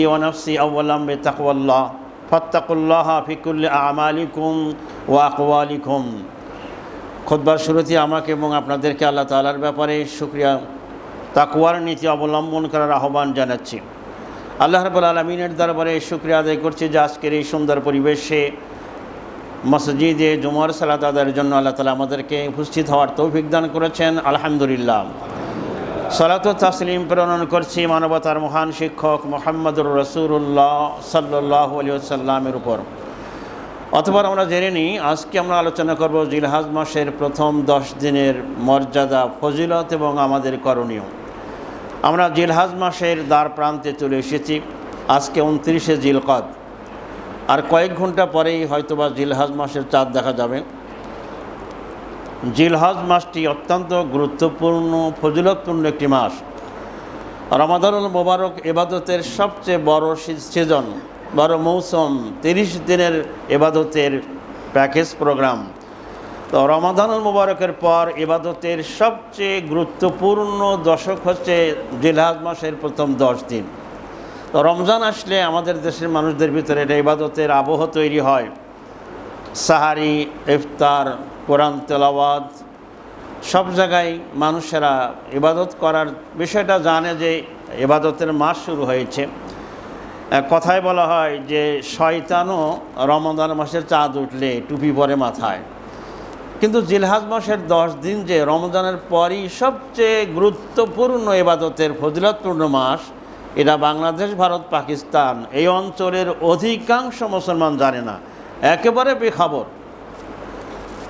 ونفسي أولا بتقوى الله فاتقوا الله في كل أعمالكم وأقوالكم খুতবার শুরুতে আমাকে এবং আপনাদেরকে আল্লাহ তালার ব্যাপারে শুক্রিয়া তাকুয়ার নীতি অবলম্বন করার আহ্বান জানাচ্ছি আল্লাহ রবুল আলমিনের দরবারে শুক্রিয়া আদায় করছি যে আজকের এই সুন্দর পরিবেশে মসজিদে জুমার সালাত আদায়ের জন্য আল্লাহ তালা আমাদেরকে উপস্থিত হওয়ার তৌফিক দান করেছেন আলহামদুলিল্লাহ সালাত তাসলিম প্রেরণ করছি মানবতার মহান শিক্ষক মোহাম্মদুর রসুল্লাহ সাল্লাহ আলী সাল্লামের উপর। অথবা আমরা জেনে নিই, আজকে আমরা আলোচনা করব জিলহাজ মাসের প্রথম দশ দিনের মর্যাদা, ফজিলত এবং আমাদের করণীয়। আমরা জিলহাজ মাসের দ্বার প্রান্তে চলে এসেছি, আজকে উনত্রিশে জিলকদ। আর কয়েক ঘণ্টা পরেই হয়তোবা জিলহাজ মাসের চাঁদ দেখা যাবে। জিলহজ মাসটি অত্যন্ত গুরুত্বপূর্ণ, ফজিলতপূর্ণ একটি মাস। রমাদানুল মোবারক এবাদতের সবচেয়ে বড় সিজন বড় মৌসুম, তিরিশ দিনের এবাদতের প্যাকেজ প্রোগ্রাম তো রমাদানুল মোবারকের পর এবাদতের সবচেয়ে গুরুত্বপূর্ণ দশক হচ্ছে জিলহাজ মাসের প্রথম দশ দিন। তো রমজান আসলে আমাদের দেশের মানুষদের ভিতরে এটা ইবাদতের আবহ তৈরি হয়। সাহারি, ইফতার, কোরআন, তেলাওয়াত, সব জায়গায় মানুষেরা ইবাদত করার বিষয়টা জানে যে ইবাদতের মাস শুরু হয়েছে। কথায় বলা হয় যে শয়তানও রমদান মাসের চাঁদ উঠলে টুপি পরে মাথায়। কিন্তু জিলহাজ মাসের দশ দিন যে রমজানের পরই সবচেয়ে গুরুত্বপূর্ণ এবাদতের ফজিলতপূর্ণ মাস, এটা বাংলাদেশ, ভারত, পাকিস্তান, এই অঞ্চলের অধিকাংশ মুসলমান জানে না। একেবারে বেখবর।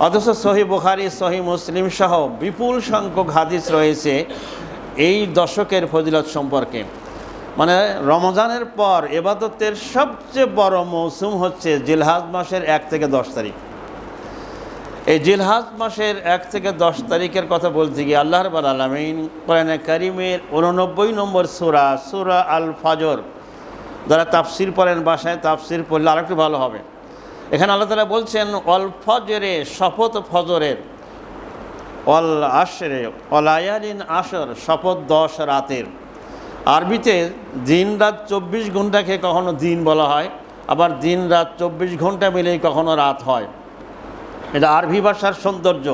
অথচ সহি বুখারি, সহি মুসলিম সহ বিপুল সংখ্যক হাদিস রয়েছে এই দশকের ফজিলত সম্পর্কে। মানে রমজানের পর এবাদতের সবচেয়ে বড় মৌসুম হচ্ছে জিলহাজ মাসের এক থেকে দশ তারিখ। এই জিলহাজ মাসের এক থেকে দশ তারিখের কথা বলতে গিয়ে আল্লাহর বাল আলমিন কোরআনে করিমের উননব্বই নম্বর সুরা সুরা আল ফাজর যারা তাফসির পড়েন, বাসায় তাফসির পড়লে আরেকটু ভালো হবে। এখানে আল্লাহ তালা বলছেন, অল ফজরে, শপথ ফজরের, অল আশরে অলায়ালিন আসর শপথ দশ রাতের। আরবিতে দিন রাত চব্বিশ ঘন্টাকে কখনো দিন বলা হয়, আবার দিন রাত চব্বিশ ঘণ্টা মিলেই কখনো রাত হয়। এটা আরবি ভাষার সৌন্দর্য।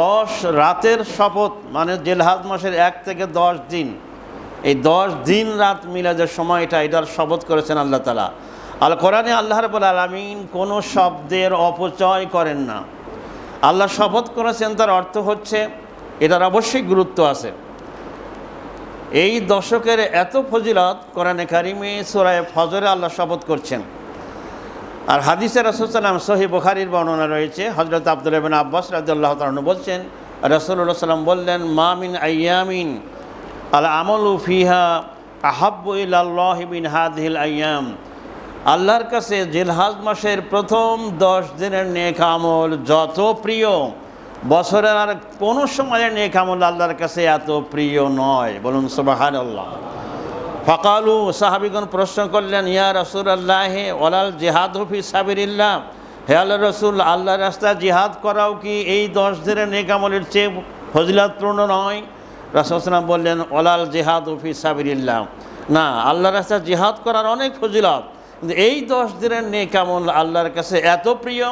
দশ রাতের শপথ মানে জেলহাজ মাসের এক থেকে দশ দিন। এই দশ দিন রাত মিলে যে সময়টা এটার শপথ করেছেন আল্লাহ তালা আল কোরআনে আল্লাহ রবুল আলমিন কোনো শব্দের অপচয় করেন না। আল্লাহ শপথ করেছেন, তার অর্থ হচ্ছে এটার অবশ্যই গুরুত্ব আছে। এই দশকের এত ফজিলত কোরআনে কারিমে সোরায় ফজরে আল্লাহ শপথ করছেন। আর হাদিসের রসুলাম সহি বুখারির বর্ণনা রয়েছে হজরত আব্দুল রবিন আব্বাস রাজ্লাহ তালন বলছেন রসুল্লাহ সাল্লাম বললেন মামিন আয়ামিন আল আমল ফিহা আহাব্বু ইল্লাহিবিন হাদিল আয়াম আল্লাহর কাছে জিলহাজ মাসের প্রথম দশ দিনের নেক আমল যত প্রিয়, বছরের আর কোনো সময়ের নেক আমল আল্লাহর কাছে এত প্রিয় নয়। বলুন সুবাহান আল্লাহ ফকালু, সাহাবিগণ প্রশ্ন করলেন, ইয়া রসুল আল্লাহ ওলাল জেহাদ হফি সাবিরিল্লাহ হে আল্লাহ রসুল আল্লাহ রাস্তা জিহাদ করাও কি এই দশ দিনের নেক আমলের চেয়ে ফজিলাতপূর্ণ নয়? রাসুলাম বললেন ওলাল জেহাদ হফি সাবিরিল্লাহ না আল্লাহ রাস্তা জিহাদ করার অনেক ফজিলত। এই দশ দিনের নেক আমল আল্লাহর কাছে এত প্রিয়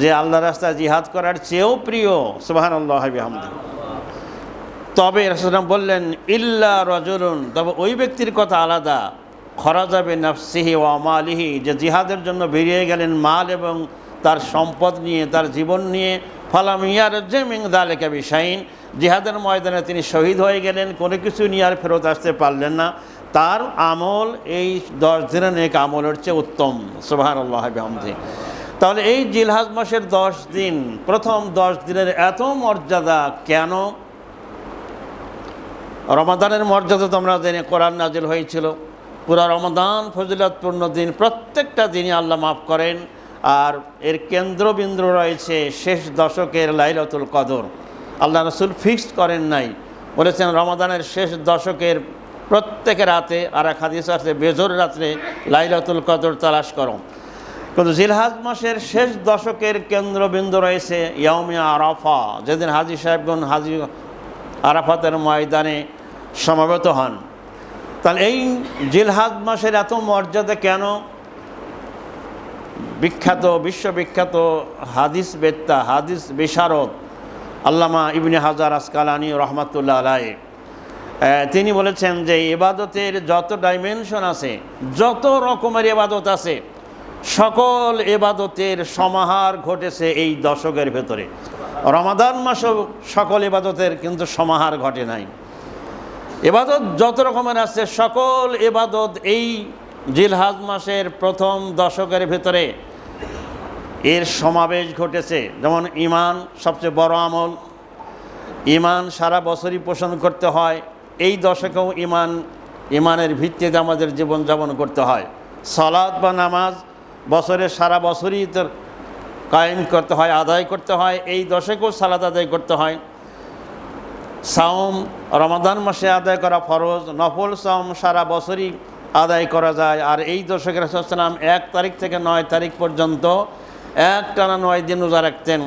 যে আল্লাহ রাস্তা জিহাদ করার চেয়েও প্রিয়। সুবাহান আল্লাহ হামদ তবে রাসুলাম বললেন, ইল্লা রজরুন তবে ওই ব্যক্তির কথা আলাদা। খরা যাবে নাফসিহি ও আমালিহি যে জিহাদের জন্য বেরিয়ে গেলেন মাল এবং তার সম্পদ নিয়ে, তার জীবন নিয়ে। ফালাম ইয়ার জেমিং দালেকা বিশাইন জিহাদের ময়দানে তিনি শহীদ হয়ে গেলেন, কোনো কিছু নিয়ে আর ফেরত আসতে পারলেন না। তার আমল এই দশ দিনের এক আমলের চেয়ে উত্তম। সোহান আল্লাহ হামদি তাহলে এই জিলহাজ মাসের দশ দিন, প্রথম দশ দিনের এত মর্যাদা কেন? রমাদানের মর্যাদা তো আমরা জেনে কোরআন নাজিল হয়েছিল। পুরা রমাদান ফজিলতপূর্ণ দিন, প্রত্যেকটা দিনই আল্লাহ মাফ করেন। আর এর কেন্দ্রবিন্দু রয়েছে শেষ দশকের লাইলাতুল কদর। আল্লাহ রসুল ফিক্সড করেন নাই। বলেছেন রমাদানের শেষ দশকের প্রত্যেকে রাতে, আর এক হাদিস আছে, বেজোর রাত্রে লাইলাতুল কদর তালাশ করো। কিন্তু জিলহাজ মাসের শেষ দশকের কেন্দ্রবিন্দু রয়েছে ইয়াউমিয়া আরাফা, যেদিন হাজি সাহেবগণ হাজি আরাফাতের ময়দানে সমাবেত হন। তাহলে এই জিলহাদ মাসের এত মর্যাদা কেন? বিখ্যাত, বিশ্ববিখ্যাত হাদিস বেত্তা, হাদিস বিশারদ আল্লামা ইবনে হাজার আসকালানি রহমাতুল্লাহ আলাই তিনি বলেছেন যে এবাদতের যত ডাইমেনশন আছে, যত রকমের এবাদত আছে, সকল এবাদতের সমাহার ঘটেছে এই দশকের ভেতরে। রমাদান মাসও সকল এবাদতের কিন্তু সমাহার ঘটে নাই। এবাদত যত রকমের আছে, সকল এবাদত এই জিলহাজ মাসের প্রথম দশকের ভেতরে এর সমাবেশ ঘটেছে। যেমন ইমান সবচেয়ে বড় আমল। ইমান সারা বছরই পোষণ করতে হয়। এই দশকেও ইমান ইমানের ভিত্তিতে আমাদের জীবনযাপন করতে হয়। সালাদ বা নামাজ বছরের সারা বছরই তোর কায়েম করতে হয়, আদায় করতে হয়, এই দশকেও সালাদ আদায় করতে হয়। সাওম রমাদান মাসে আদায় করা ফরজ, নফল সাওম সারা বছরই আদায় করা যায়। আর এই দশকের সালাম এক তারিখ থেকে নয় তারিখ পর্যন্ত এক টানা নয় দিন রোজা রাখতেন।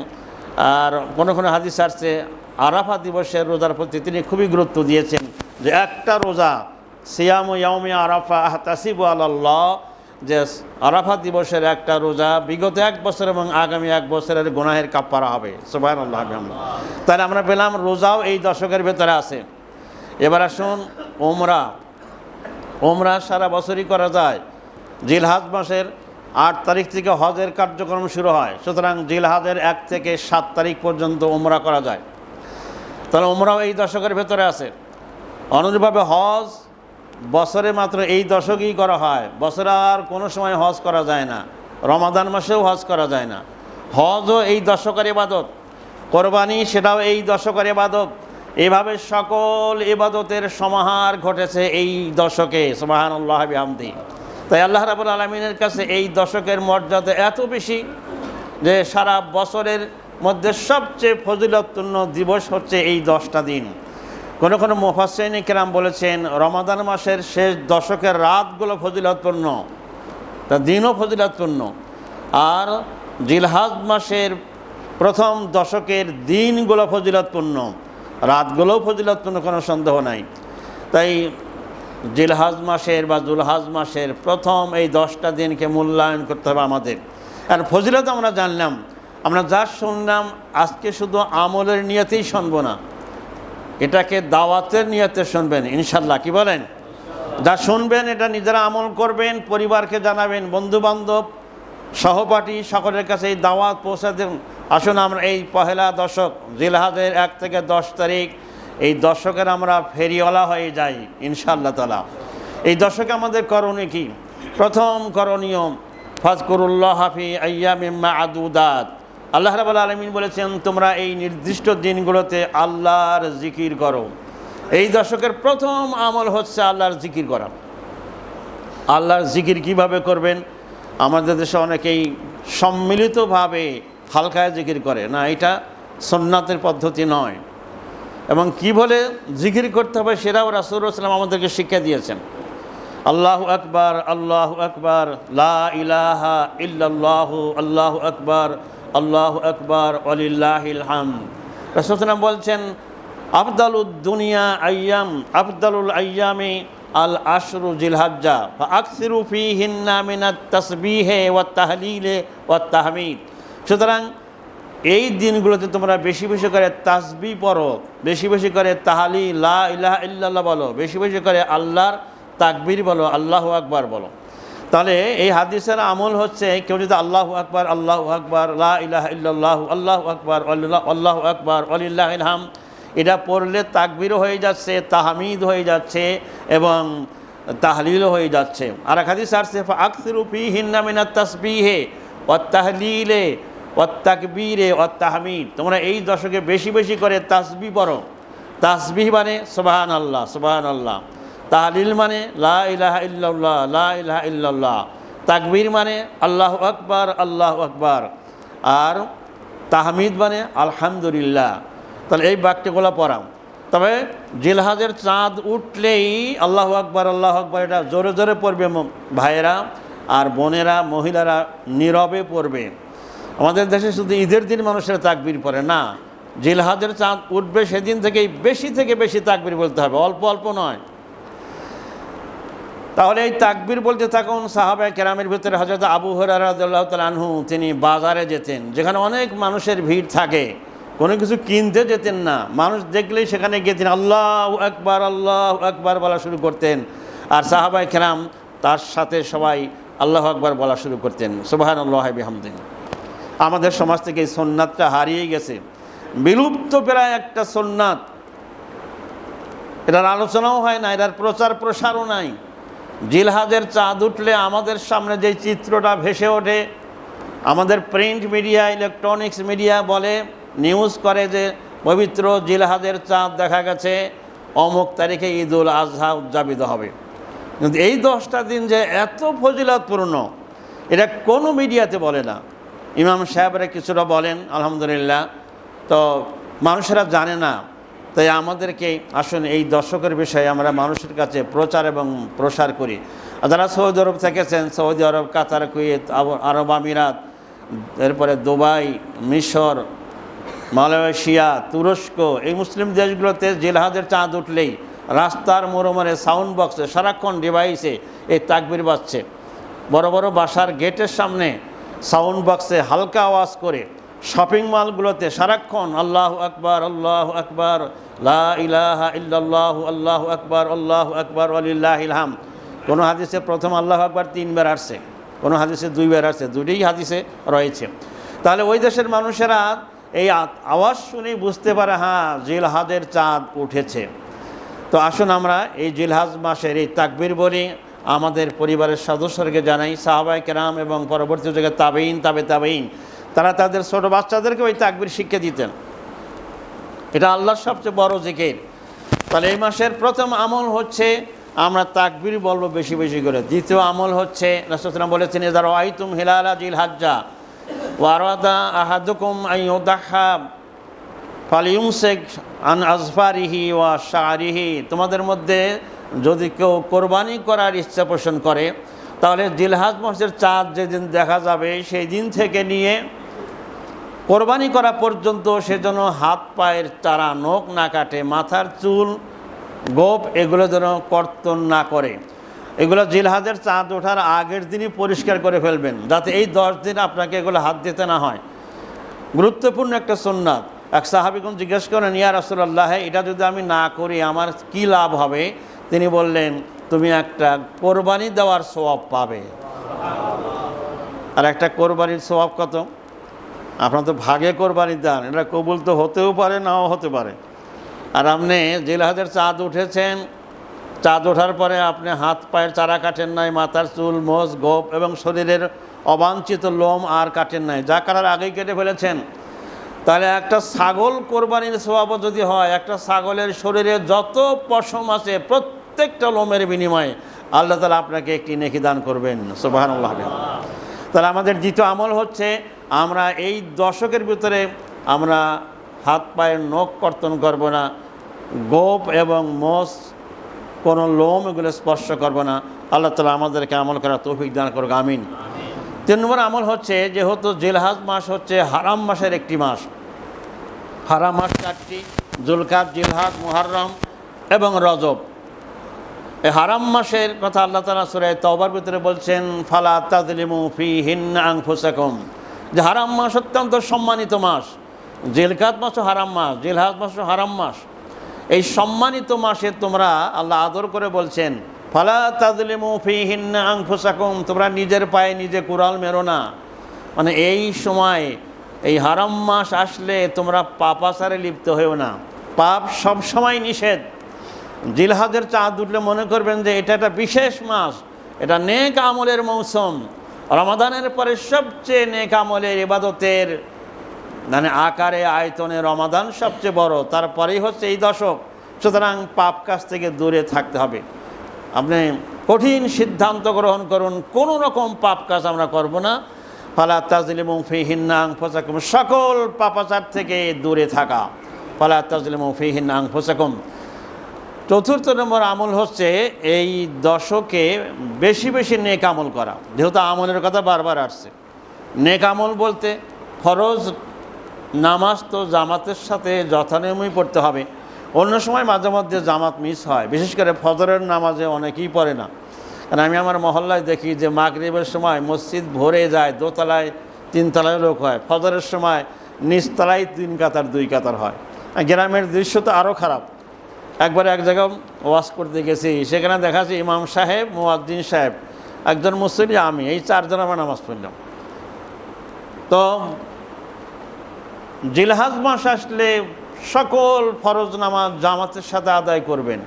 আর কোনো কোনো হাদিস আসছে আরাফা দিবসের রোজার প্রতি তিনি খুবই গুরুত্ব দিয়েছেন যে একটা রোজা সিয়াম ইয়ামি আরাফা তাসিব আল্লাহ যে আরাফা দিবসের একটা রোজা বিগত এক বছর এবং আগামী এক বছরের গুনাহের কাপ্পারা হবে। সুবাহ আল্লাহ তাহলে আমরা পেলাম রোজাও এই দশকের ভেতরে আছে। এবার আসুন ওমরা ওমরা সারা বছরই করা যায়। জিলহাজ মাসের আট তারিখ থেকে হজের কার্যক্রম শুরু হয়। সুতরাং জিলহাজের এক থেকে সাত তারিখ পর্যন্ত ওমরা করা যায়। তাহলে ওমরাও এই দশকের ভেতরে আছে। অনুরূপভাবে হজ বছরে মাত্র এই দশকেই করা হয়। বছরে আর কোনো সময় হজ করা যায় না। রমাদান মাসেও হজ করা যায় না। হজও এই দশকের ইবাদত। কোরবানি সেটাও এই দশকের ইবাদত। এভাবে সকল ইবাদতের সমাহার ঘটেছে এই দশকে। সোমাহান আল্লাহ আমদি তাই আল্লাহ রাবুল আলমিনের কাছে এই দশকের মর্যাদা এত বেশি যে সারা বছরের মধ্যে সবচেয়ে ফজিলতপূর্ণ দিবস হচ্ছে এই দশটা দিন। কোনো কোনো মোফাসেন কেরাম বলেছেন, রমাদান মাসের শেষ দশকের রাতগুলো ফজিলতপূর্ণ, তা দিনও ফজিলতপূর্ণ। আর জিলহাজ মাসের প্রথম দশকের দিনগুলো ফজিলতপূর্ণ, রাতগুলোও ফজিলতপূর্ণ, কোনো সন্দেহ নাই। তাই জিলহাজ মাসের বা জুলহাজ মাসের প্রথম এই দশটা দিনকে মূল্যায়ন করতে হবে আমাদের। আর ফজিলত আমরা জানলাম, আমরা যা শুনলাম, আজকে শুধু আমলের নিয়তেই শুনব না, এটাকে দাওয়াতের নিয়তে শুনবেন ইনশাল্লাহ কি বলেন? যা শুনবেন, এটা নিজেরা আমল করবেন, পরিবারকে জানাবেন, বন্ধুবান্ধব, সহপাঠী সকলের কাছে এই দাওয়াত পৌঁছে দেন। আসুন আমরা এই পহেলা দশক, জিলহাজের এক থেকে দশ তারিখ এই দশকের আমরা ফেরিওয়ালা হয়ে যাই, ইনশাআল্লাহ তালা এই দশকে আমাদের করণীয় কি? প্রথম করণীয়, ফাজকুরুল্লাহ হাফি আয়াম ইম্মা আদুদাত আল্লাহ রাবুল আলমিন বলেছেন, তোমরা এই নির্দিষ্ট দিনগুলোতে আল্লাহর জিকির করো। এই দশকের প্রথম আমল হচ্ছে আল্লাহর জিকির করা। আল্লাহর জিকির কীভাবে করবেন? আমাদের দেশে অনেকেই সম্মিলিতভাবে হালকায় জিকির করে। না, এটা সন্ন্যাতের পদ্ধতি নয়। এবং কি বলে জিকির করতে হবে সেটাও রাসুলাম আমাদেরকে শিক্ষা দিয়েছেন। আল্লাহ আকবার আল্লাহ আকবার, লা ইলাহা ইল্লাল্লাহ, আল্লাহ আকবার আল্লাহ আকবার অলিল্লাহিল হাম রাসুলাম বলছেন, আফদালুদ দুনিয়া আয়াম আফদালুল আয়ামে আল আশরু জিলহাজ্জা আকসিরু ফি হিন্না মিনাত তসবিহে ওয়া তাহলিলে ওয়া তাহমিদ। সুতরাং এই দিনগুলোতে তোমরা বেশি বেশি করে তাসবি পড়ো, বেশি বেশি করে তাহালি লা ইলাহা ইল্লাল্লাহ বলো, বেশি বেশি করে আল্লাহর তাকবির বলো, আল্লাহ আকবার বলো। তাহলে এই হাদিসের আমল হচ্ছে, কেউ যদি আল্লাহ আকবার আল্লাহ আকবার, লা ইলাহা ইল্লাল্লাহ, আল্লাহ আকবার আল্লাহ আকবার অলিল্লাহ ইলহাম এটা পড়লে তাকবিরও হয়ে যাচ্ছে, তাহামিদ হয়ে যাচ্ছে এবং তাহলিলও হয়ে যাচ্ছে। আর এক হাদিস আসছে আকসিরু ফি হিন্না মিনাত তাসবিহে ও তাহলিলে অত্তাকবীরে অত্তাহমিদ তোমরা এই দশকে বেশি বেশি করে তাসবি পড়ো। তাসবিহ মানে সোবাহান আল্লাহ সোবাহান আল্লাহ তাহলিল মানে লা ইলাহা ইল্লাল্লাহ, লা ইলাহা ইল্লাল্লাহ। তাকবীর মানে আল্লাহ আকবার আল্লাহ আকবার। আর তাহমিদ মানে আলহামদুলিল্লাহ। তাহলে এই বাক্যগুলো পড়াও। তবে জিলহাজের চাঁদ উঠলেই আল্লাহ আকবার আল্লাহ আকবার এটা জোরে জোরে পড়বে ভাইয়েরা আর বোনেরা, মহিলারা নীরবে পড়বে। আমাদের দেশে শুধু ঈদের দিন মানুষের তাকবির পড়ে, না। জিলহাজের চাঁদ উঠবে সেদিন থেকেই বেশি থেকে বেশি তাকবির বলতে হবে, অল্প অল্প নয়। তাহলে এই তাকবির বলতে থাকুন সাহাবাই কেরামের ভিতরে হজরত আবু হরারদুল্লাহ তালহু তিনি বাজারে যেতেন, যেখানে অনেক মানুষের ভিড় থাকে। কোনো কিছু কিনতে যেতেন না। মানুষ দেখলেই সেখানে গিয়েছেন আল্লাহ একবার আল্লাহ একবার বলা শুরু করতেন। আর সাহাবায় কেরাম তার সাথে সবাই আল্লাহ একবার বলা শুরু করতেন। সুবাহান আল্লাহ বিহামদিন আমাদের সমাজ থেকে এই সোননাথটা হারিয়ে গেছে। বিলুপ্ত প্রায় একটা সোননাথ। এটার আলোচনাও হয় না, এটার প্রচার প্রসারও নাই। জিলহাজের চাঁদ উঠলে আমাদের সামনে যে চিত্রটা ভেসে ওঠে, আমাদের প্রিন্ট মিডিয়া, ইলেকট্রনিক্স মিডিয়া বলে, নিউজ করে যে পবিত্র জিলহাজের চাঁদ দেখা গেছে, অমুক তারিখে ঈদুল আজহা উদযাপিত হবে। কিন্তু এই দশটা দিন যে এত ফজিলতপূর্ণ, এটা কোনো মিডিয়াতে বলে না। ইমাম সাহেবরা কিছুটা বলেন, আলহামদুলিল্লাহ। তো মানুষেরা জানে না, তাই আমাদেরকে আসুন এই দর্শকের বিষয়ে আমরা মানুষের কাছে প্রচার এবং প্রসার করি। যারা সৌদি আরব থেকেছেন, সৌদি আরব, কাতার, কুয়েত আরব আমিরাত, এরপরে দুবাই, মিশর, মালয়েশিয়া, তুরস্ক, এই মুসলিম দেশগুলোতে জেলহাজের চাঁদ উঠলেই রাস্তার মোড়মোড়ে সাউন্ড বক্সে সারাক্ষণ ডিভাইসে এই তাকবির বাজছে। বড় বড় বাসার গেটের সামনে সাউন্ড বক্সে হালকা আওয়াজ করে শপিং মলগুলোতে সারাক্ষণ আল্লাহ আকবার আল্লাহ আকবার, লা ইলাহা আল্লাহ আকবার আল্লাহ আকবার আলিল্লাহ ইলহাম কোনো হাদিসে প্রথম আল্লাহ আকবার তিনবার আসছে, কোনো হাদিসে দুইবার আসছে দুটোই হাদিসে রয়েছে। তাহলে ওই দেশের মানুষেরা এই আওয়াজ শুনেই বুঝতে পারে হ্যাঁ জিলহাদের চাঁদ উঠেছে। তো আসুন আমরা এই জিলহাজ মাসের এই তাকবির বলি। আমাদের পরিবারের সদস্যদেরকে জানাই সাহাবাই কেরাম এবং পরবর্তী যুগে তাবেইন তাবে তাবেইন তারা তাদের ছোটো বাচ্চাদেরকে ওই তাকবির শিক্ষা দিতেন। এটা আল্লাহর সবচেয়ে বড় জিকির। তাহলে এই মাসের প্রথম আমল হচ্ছে, আমরা তাকবির বলব বেশি বেশি করে। দ্বিতীয় আমল হচ্ছে রাসুলাম বলেছেন এদার আইতুম হিলালা জিল হাজ্জা ওয়ারাদা আহাদুকুম আইয়ুদাহা ফালিউমসেক আন আজফারিহি ওয়া শাহরিহি তোমাদের মধ্যে যদি কেউ কোরবানি করার ইচ্ছা পোষণ করে, তাহলে জিলহাজ মাসের চাঁদ যেদিন দেখা যাবে, সেই দিন থেকে নিয়ে কোরবানি করা পর্যন্ত সে যেন হাত পায়ের চারা নখ না কাটে, মাথার চুল গোপ, এগুলো যেন কর্তন না করে। এগুলো জিলহাজের চাঁদ ওঠার আগের দিনই পরিষ্কার করে ফেলবেন, যাতে এই দশ দিন আপনাকে এগুলো হাত দিতে না হয়। গুরুত্বপূর্ণ একটা সুন্নাত। এক সাহাবিগুন জিজ্ঞেস করেন, ইয়া রাসুলাল্লাহ, এটা যদি আমি না করি, আমার কি লাভ হবে? তিনি বললেন, তুমি একটা কোরবানি দেওয়ার স্বভাব পাবে। আর একটা কোরবানির স্বভাব কত? আপনার তো ভাগে কোরবানি দেন, এটা কবুল তো হতেও পারে, নাও হতে পারে। আর আপনি জেলহাজের চাঁদ উঠেছেন, চাঁদ ওঠার পরে আপনি হাত পায়ের চারা কাটেন নাই, মাথার চুল মোজ গোপ এবং শরীরের অবাঞ্ছিত লোম আর কাটেন নাই, যা কাটার আগেই কেটে ফেলেছেন। তাহলে একটা ছাগল কোরবানির স্বভাবও যদি হয়, একটা ছাগলের শরীরে যত পশম আছে প্রত্যেকটা লোমের বিনিময়ে আল্লাহ তালা আপনাকে একটি নেকি দান করবেন। সুবাহ তাহলে আমাদের দ্বিতীয় আমল হচ্ছে, আমরা এই দশকের ভিতরে আমরা হাত পায়ের নখ কর্তন করব না, গোপ এবং মোষ কোনো লোম এগুলো স্পর্শ করব না। আল্লাহ তালা আমাদেরকে আমল করা তৌফিক দান করুক, আমিন। তিন নম্বর আমল হচ্ছে, যেহেতু জেলহাজ মাস হচ্ছে হারাম মাসের একটি মাস। হারাম মাস চারটি জুলকাত জিলহাজ, মুহাররম এবং রজব। এই হারাম মাসের কথা আল্লাহ তালা সুরায় তবার ভিতরে বলছেন, ফালা তাজলিমু ফি হিন্না আংফুসাকুম যে হারাম মাস অত্যন্ত সম্মানিত মাস। জেলকাত মাসও হারাম মাস, জেলহাজ মাসও হারাম মাস। এই সম্মানিত মাসে তোমরা, আল্লাহ আদর করে বলছেন, ফালা তাজলিমু ফি হিন্না আংফুসাকুম তোমরা নিজের পায়ে নিজে কুড়াল মেরো না। মানে এই সময়, এই হারাম মাস আসলে তোমরা পাপাচারে লিপ্ত হয়েও না। পাপ সব সময় নিষেধ। জিলহাজের চাঁদ উঠলে মনে করবেন যে এটা একটা বিশেষ মাস, এটা নেক আমলের মৌসুম। রমাদানের পরে সবচেয়ে নেক আমলের ইবাদতের মানে আকারে, আয়তনে রমাদান সবচেয়ে বড়। তারপরেই হচ্ছে এই দশক। সুতরাং পাপ কাজ থেকে দূরে থাকতে হবে। আপনি কঠিন সিদ্ধান্ত গ্রহণ করুন, কোনো রকম পাপ কাজ আমরা করব না। ফালা তাজলিম ফিহিন্নাং ফোসাকুম সকল পাপাচার থেকে দূরে থাকা। ফালা তাজলিম ফিহিন্নাং ফোসাকুম চতুর্থ নম্বর আমল হচ্ছে এই দশকে বেশি বেশি নেক আমল করা। যেহেতু আমলের কথা বারবার আসছে। নেক আমল বলতে ফরজ নামাজ তো জামাতের সাথে যথানিয়মই পড়তে হবে। অন্য সময় মাঝে মধ্যে জামাত মিস হয়। বিশেষ করে ফজরের নামাজে অনেকেই পড়ে না। আর আমি আমার মহল্লায় দেখি যে মাগরিবের সময় মসজিদ ভরে যায়, দোতলায় তিনতলায় লোক হয়। ফজরের সময় নিচতলায় তিন কাতার, দুই কাতার হয়। গ্রামের দৃশ্য তো আরও খারাপ। একবার এক জায়গায় ওয়াশ করতে গেছি। সেখানে দেখা যাচ্ছে ইমাম সাহেব মুয়াদ্দিন সাহেব, একজন মুসলিম, আমি, এই চারজন আমার নামাজ পড়লাম। তো জিলহাজ মাস আসলে সকল ফরজ নামাজ জামাতের সাথে আদায় করবেন।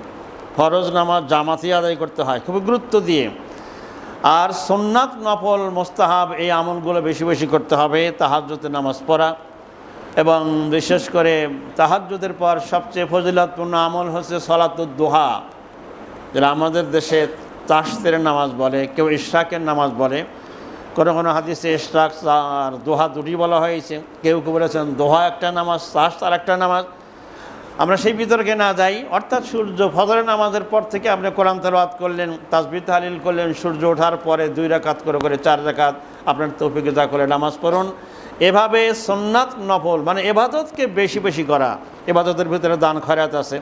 ফরজ নামাজ জামাতি আদায় করতে হয়, খুবই গুরুত্ব দিয়ে। আর সোননাথ নফল মোস্তাহাব এই আমলগুলো বেশি বেশি করতে হবে তাহাজ্যতের নামাজ পড়া। এবং বিশেষ করে তাহাজ্যদের পর সবচেয়ে ফজিলাতপূর্ণ আমল হচ্ছে সলাতুদ দোহা, যেটা আমাদের দেশে তাস্তের নামাজ বলে, কেউ ইশরাকের নামাজ বলে। কোনো কোনো হাদিসে ইশরাক আর দোহা দুটি বলা হয়েছে। কেউ কেউ বলেছেন দোহা একটা নামাজ তাস্ত আর একটা নামাজ। আমরা সেই বিতর্কে না যাই। অর্থাৎ সূর্য ফজরের নামাজের পর থেকে আপনি কোরআন তেলাওয়াত করলেন তাসবি তাহলিল করলেন, সূর্য ওঠার পরে দুই রাকাত করে করে চার রাকাত আপনার তৌফিকে যা করে নামাজ পড়ুন। এভাবে সন্ন্যাত নফল মানে এবাদতকে বেশি বেশি করা। এবাদতের ভিতরে দান খয়রাত আছে,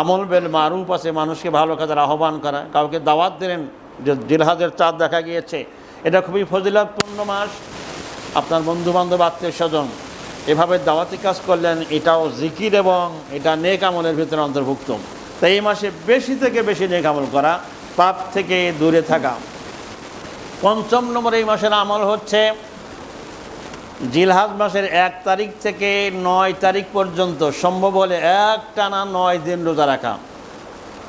আমল বেল মারুফ আছে, মানুষকে ভালো কাজের আহ্বান করা। কাউকে দাওয়াত দিলেন, যে জিলহাজের চাঁদ দেখা গিয়েছে, এটা খুবই ফজিলাতপূর্ণ মাস। আপনার বন্ধু বান্ধব আত্মীয় স্বজন এভাবে দাওয়াতি কাজ করলেন, এটাও জিকির এবং এটা নেক আমলের ভিতরে অন্তর্ভুক্ত। তাই এই মাসে বেশি থেকে বেশি নেক আমল করা, পাপ থেকে দূরে থাকা। পঞ্চম নম্বর এই মাসের আমল হচ্ছে জিলহাজ মাসের এক তারিখ থেকে নয় তারিখ পর্যন্ত সম্ভব হলে এক টানা নয় দিন রোজা রাখা।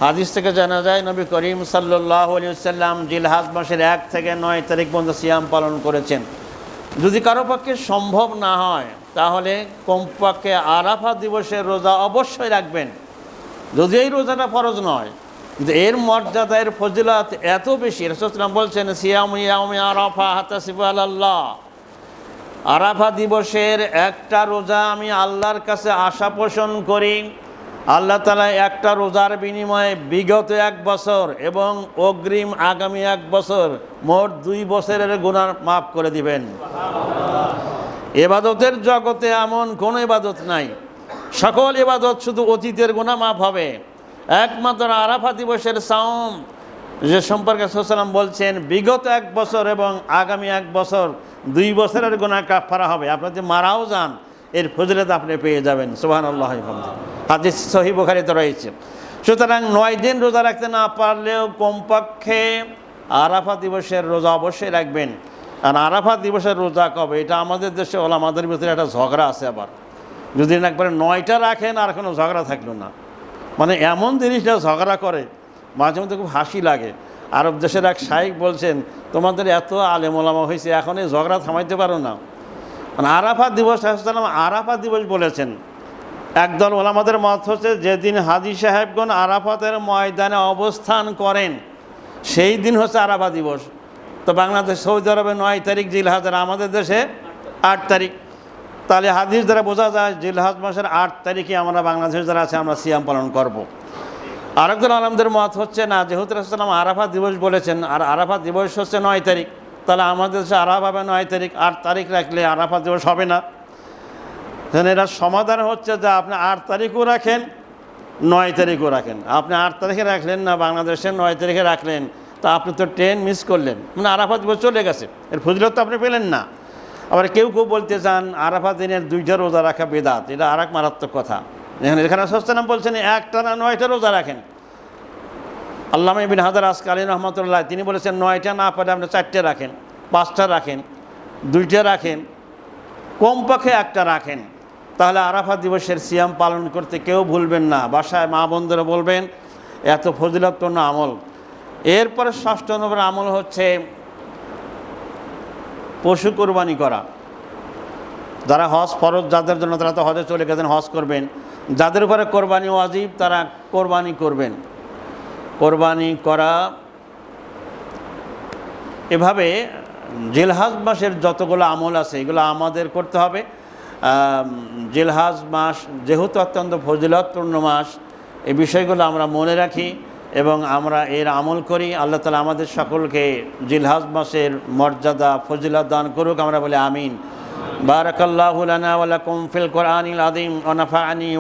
হাদিস থেকে জানা যায়, নবী করিম সাল্লাহ সাল্লাম জিলহাজ মাসের এক থেকে নয় তারিখ পর্যন্ত সিয়াম পালন করেছেন। যদি কারও পক্ষে সম্ভব না হয়, তাহলে কমপক্ষে আরাফা দিবসের রোজা অবশ্যই রাখবেন। যদি এই রোজাটা ফরজ নয়, কিন্তু এর মর্যাদা এর ফজিলাত এত বেশি। রসুলাম বলছেন, সিয়াম ইয়াম আরাফা হাতাসিফ আল্লাহ আরাফা দিবসের একটা রোজা আমি আল্লাহর কাছে আশা পোষণ করি। আল্লাহ তালা একটা রোজার বিনিময়ে বিগত এক বছর এবং অগ্রিম আগামী এক বছর মোট দুই বছরের গুণার মাফ করে দিবেন। এবাদতের জগতে এমন কোনো ইবাদত নাই। সকল ইবাদত শুধু অতীতের গুণা মাফ হবে। একমাত্র আরাফা দিবসের সাওম যে সম্পর্কে সোসালাম বলছেন, বিগত এক বছর এবং আগামী এক বছর দুই বছরের গোনা কাফারা হবে। আপনি যদি মারাও যান, এর ফজিলত আপনি পেয়ে যাবেন। সোহান আল্লাহ হাদিস সহি বোখারিতে রয়েছে। সুতরাং নয় দিন রোজা রাখতে না পারলেও কমপক্ষে আরাফা দিবসের রোজা অবশ্যই রাখবেন। আর আরাফা দিবসের রোজা কবে? এটা আমাদের দেশে ওলা আমাদের ভিতরে একটা ঝগড়া আছে আবার। যদি একবারে নয়টা রাখেন, আর কোনো ঝগড়া থাকল না। মানে এমন জিনিসটা ঝগড়া করে মাঝে মধ্যে খুব হাসি লাগে। আরব দেশের এক শাইক বলছেন তোমাদের এত আলেমোলামা হয়েছে এখন এই ঝগড়া থামাইতে পারো না। মানে আরাফা দিবস আসসালাম আরাফা দিবস বলেছেন। একদল ওলামাদের মত হচ্ছে, যেদিন হাজি সাহেবগণ আরাফাতের ময়দানে অবস্থান করেন, সেই দিন হচ্ছে আরাফা দিবস। তো বাংলাদেশ, সৌদি আরবে নয় তারিখ জিলহাজের, আমাদের দেশে আট তারিখ। তাহলে হাদিস দ্বারা বোঝা যায়, জিলহাজ মাসের আট তারিখে আমরা বাংলাদেশ যারা আছে, আমরা সিয়াম পালন করব। আরেকজন আলমদের মত হচ্ছে, না, যেহেতু রাসলাম আরাফা দিবস বলেছেন, আর আরাফা দিবস হচ্ছে নয় তারিখ, তাহলে আমাদের দেশে আরাফা হবে নয় তারিখ, আট তারিখ রাখলে আরাফা দিবস হবে না। তাহলে এরা সমাধান হচ্ছে যে আপনি আট তারিখও রাখেন, নয় তারিখও রাখেন। আপনি আট তারিখে রাখলেন না বাংলাদেশের নয় তারিখে রাখলেন, তা আপনি তো ট্রেন মিস করলেন। মানে আরাফা দিবস চলে গেছে, এর ফজিলত তো আপনি পেলেন না। আবার কেউ কেউ বলতে চান আরাফা দিনের দুইটা রোজা রাখা বেদাত, এটা আর এক মারাত্মক কথা। এখানে এখানে সস্তানাম বলছেন, একটা না নয়টা রোজা রাখেন। আল্লামা বিন হাজার আলী রহমতুল্লাহ, তিনি বলেছেন, নয়টা না পারে আপনি চারটে রাখেন, পাঁচটা রাখেন, দুইটা রাখেন, কমপক্ষে একটা রাখেন। তাহলে আরাফা দিবসের সিয়াম পালন করতে কেউ ভুলবেন না। বাসায় মা বন্ধুরা বলবেন, এত ফজিলতপূর্ণ আমল। এরপরে ষষ্ঠ নম্বর আমল হচ্ছে পশু কোরবানি করা। যারা হজ ফরজ, যাদের জন্য তারা তো হজে চলে গেছেন, হজ করবেন। যাদের উপরে কোরবানি ওয়াজিব, তারা কোরবানি করবেন। কোরবানি করা এভাবে জেলহাজ মাসের যতগুলো আমল আছে, এগুলো আমাদের করতে হবে। জেলহাজ মাস যেহেতু অত্যন্ত ফজিলতপূর্ণ মাস এই বিষয়গুলো আমরা মনে রাখি এবং আমরা এর আমল করি। আল্লাহ তালা আমাদের সকলকে জিলহাজ মাসের মর্যাদা, ফজিলত দান করুক, আমরা বলি আমিন। বারাকাল্লাহুলানা ওয়ালাকুম ফিল কোরআনিল আদিম ওনাফা আনি